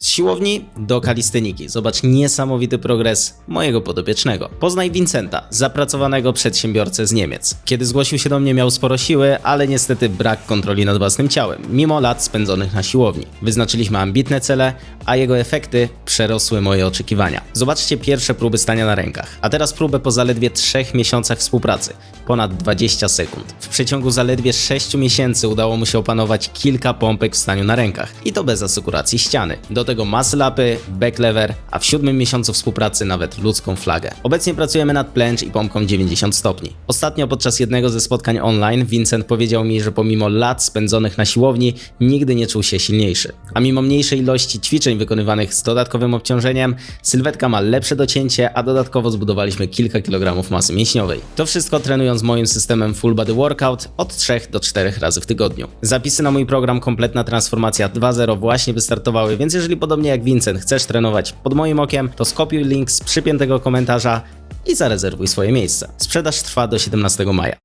Z siłowni do kalisteniki. Zobacz niesamowity progres mojego podopiecznego. Poznaj Vincenta, zapracowanego przedsiębiorcę z Niemiec. Kiedy zgłosił się do mnie miał sporo siły, ale niestety brak kontroli nad własnym ciałem, mimo lat spędzonych na siłowni. Wyznaczyliśmy ambitne cele, a jego efekty przerosły moje oczekiwania. Zobaczcie pierwsze próby stania na rękach, a teraz próbę po zaledwie 3 miesiącach współpracy. Ponad 20 sekund. W przeciągu zaledwie 6 miesięcy udało mu się opanować kilka pompek w staniu na rękach. I to bez asekuracji ściany. Do tego muscle upy, back lever, a w siódmym miesiącu współpracy nawet ludzką flagę. Obecnie pracujemy nad plęcz i pompką 90 stopni. Ostatnio podczas jednego ze spotkań online Vincent powiedział mi, że pomimo lat spędzonych na siłowni nigdy nie czuł się silniejszy. A mimo mniejszej ilości ćwiczeń wykonywanych z dodatkowym obciążeniem, sylwetka ma lepsze docięcie, a dodatkowo zbudowaliśmy kilka kilogramów masy mięśniowej. To wszystko trenując moim systemem Full Body Workout od 3 do 4 razy w tygodniu. Zapisy na mój program Kompletna Transformacja 2.0 właśnie wystartowały, więc jeżeli podobnie jak Vincent chcesz trenować pod moim okiem, to skopiuj link z przypiętego komentarza i zarezerwuj swoje miejsce. Sprzedaż trwa do 17 maja.